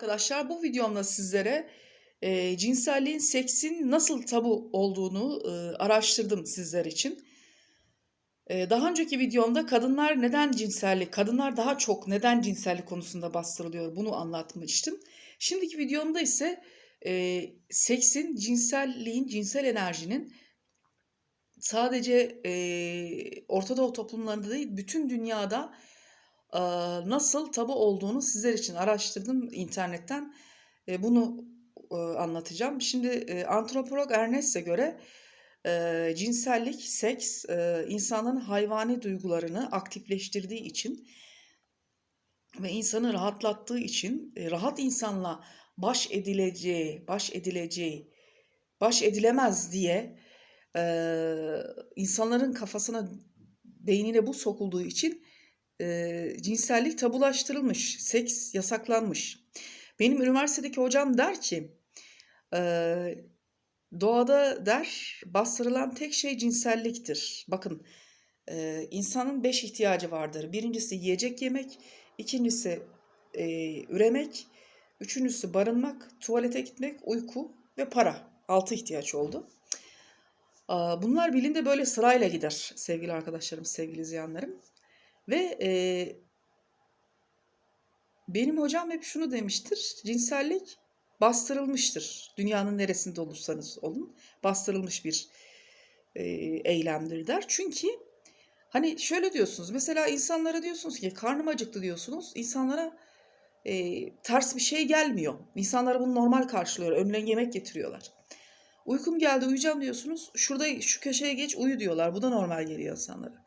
arkadaşlar. Bu videomda sizlere e, cinselliğin, seksin nasıl tabu olduğunu e, araştırdım sizler için. E, daha önceki videomda kadınlar neden cinsellik, kadınlar daha çok neden cinsellik konusunda bastırılıyor bunu anlatmıştım. Şimdiki videomda ise e, seksin, cinselliğin, cinsel enerjinin sadece e, Orta Doğu toplumlarında değil bütün dünyada nasıl tabu olduğunu sizler için araştırdım internetten. Bunu anlatacağım. Şimdi antropolog Ernest'e göre cinsellik, seks insanın hayvani duygularını aktifleştirdiği için ve insanı rahatlattığı için rahat insanla baş edileceği, baş edileceği, baş edilemez diye insanların kafasına, beynine bu sokulduğu için cinsellik tabulaştırılmış, seks yasaklanmış. Benim üniversitedeki hocam der ki, doğada der bastırılan tek şey cinselliktir. Bakın, insanın beş ihtiyacı vardır. Birincisi yiyecek yemek, ikincisi üremek, üçüncüsü barınmak, tuvalete gitmek, uyku ve para. Altı ihtiyaç oldu. Bunlar bilimde böyle sırayla gider sevgili arkadaşlarım, sevgili izleyenlerim. Ve e, benim hocam hep şunu demiştir. Cinsellik bastırılmıştır. Dünyanın neresinde olursanız olun. Bastırılmış bir e, eylemdir der. Çünkü hani şöyle diyorsunuz. Mesela insanlara diyorsunuz ki karnım acıktı diyorsunuz. İnsanlara e, ters bir şey gelmiyor. İnsanlar bunu normal karşılıyor. Önüne yemek getiriyorlar. Uykum geldi uyuyacağım diyorsunuz. Şurada şu köşeye geç uyu diyorlar. Bu da normal geliyor insanlara.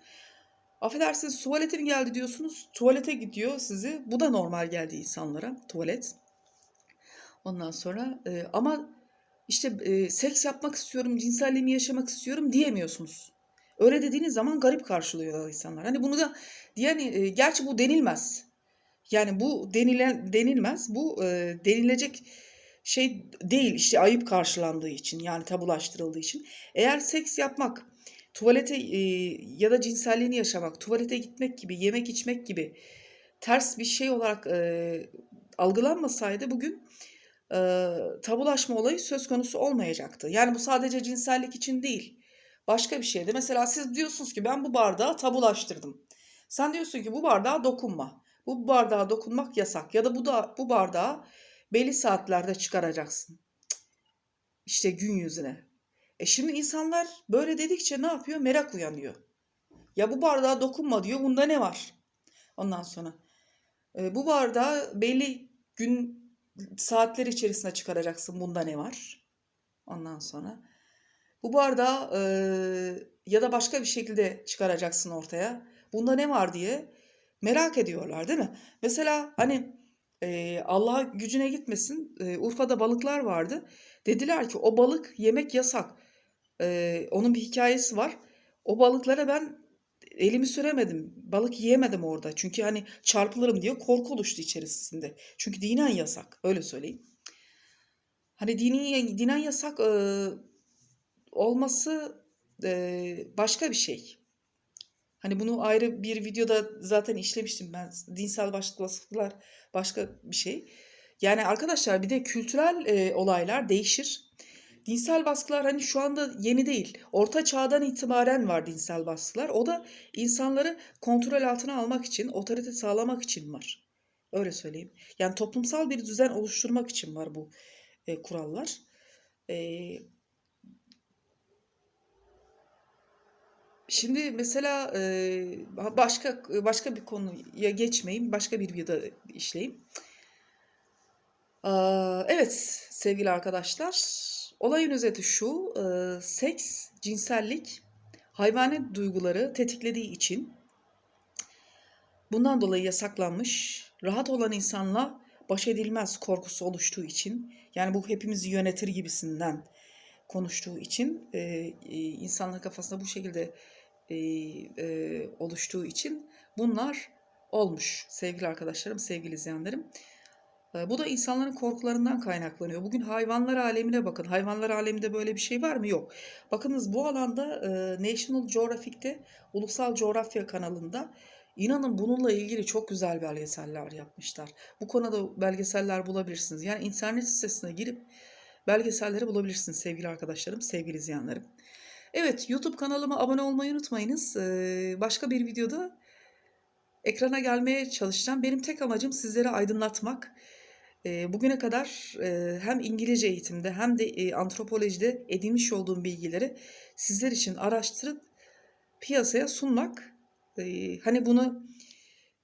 Affedersiniz tuvaletin geldi diyorsunuz. Tuvalete gidiyor sizi. Bu da normal geldi insanlara. Tuvalet. Ondan sonra e, ama işte e, seks yapmak istiyorum, cinselliğimi yaşamak istiyorum diyemiyorsunuz. Öyle dediğiniz zaman garip karşılıyor insanlar. Hani bunu da diyen e, gerçi bu denilmez. Yani bu denilen denilmez. Bu e, denilecek şey değil işte ayıp karşılandığı için yani tabulaştırıldığı için. Eğer seks yapmak, tuvalete e, ya da cinselliğini yaşamak, tuvalete gitmek gibi, yemek içmek gibi ters bir şey olarak e, algılanmasaydı bugün e, tabulaşma olayı söz konusu olmayacaktı. Yani bu sadece cinsellik için değil. Başka bir şeydi. Mesela siz diyorsunuz ki ben bu bardağı tabulaştırdım. Sen diyorsun ki bu bardağa dokunma. Bu bardağa dokunmak yasak. Ya da bu da bu bardağı belli saatlerde çıkaracaksın. İşte gün yüzüne. E şimdi insanlar böyle dedikçe ne yapıyor? Merak uyanıyor. Ya bu bardağa dokunma diyor. Bunda ne var? Ondan sonra e, bu bardağı belli gün saatler içerisinde çıkaracaksın. Bunda ne var? Ondan sonra bu bardağı e, ya da başka bir şekilde çıkaracaksın ortaya. Bunda ne var diye merak ediyorlar değil mi? Mesela hani e, Allah gücüne gitmesin e, Urfa'da balıklar vardı. Dediler ki o balık yemek yasak. E, onun bir hikayesi var. O balıklara ben elimi süremedim. Balık yiyemedim orada. Çünkü hani çarpılırım diye korku oluştu içerisinde. Çünkü dinen yasak. Öyle söyleyeyim. Hani dini, dinen yasak e, olması e, başka bir şey. Hani bunu ayrı bir videoda zaten işlemiştim ben. Dinsel başlık vasıflar başka bir şey. Yani arkadaşlar bir de kültürel e, olaylar değişir. Dinsel baskılar hani şu anda yeni değil. Orta çağdan itibaren var dinsel baskılar. O da insanları kontrol altına almak için, otorite sağlamak için var. Öyle söyleyeyim. Yani toplumsal bir düzen oluşturmak için var bu e, kurallar. E, Şimdi mesela e, başka başka bir konuya geçmeyeyim, başka bir videoda işleyeyim. Evet sevgili arkadaşlar, olayın özeti şu, e, seks, cinsellik hayvani duyguları tetiklediği için bundan dolayı yasaklanmış, rahat olan insanla baş edilmez korkusu oluştuğu için, yani bu hepimizi yönetir gibisinden konuştuğu için e, insanların kafasında bu şekilde e, e, oluştuğu için bunlar olmuş sevgili arkadaşlarım, sevgili izleyenlerim. Bu da insanların korkularından kaynaklanıyor. Bugün hayvanlar alemine bakın. Hayvanlar aleminde böyle bir şey var mı? Yok. Bakınız bu alanda National Geographic'te, Ulusal Coğrafya kanalında İnanın bununla ilgili çok güzel belgeseller yapmışlar. Bu konuda belgeseller bulabilirsiniz. Yani internet sitesine girip belgeselleri bulabilirsiniz sevgili arkadaşlarım, sevgili izleyenlerim. Evet, YouTube kanalıma abone olmayı unutmayınız. Başka bir videoda ekrana gelmeye çalışacağım. Benim tek amacım sizleri aydınlatmak. Bugüne kadar hem İngilizce eğitimde hem de antropolojide edinmiş olduğum bilgileri sizler için araştırıp piyasaya sunmak. Hani bunu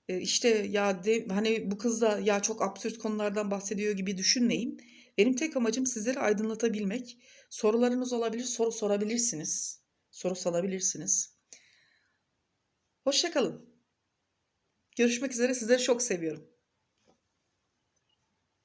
işte ya de, hani bu kız da ya çok absürt konulardan bahsediyor gibi düşünmeyin. Benim tek amacım sizleri aydınlatabilmek. Sorularınız olabilir, soru sorabilirsiniz. Soru sorabilirsiniz. Hoşça kalın. Görüşmek üzere. Sizleri çok seviyorum.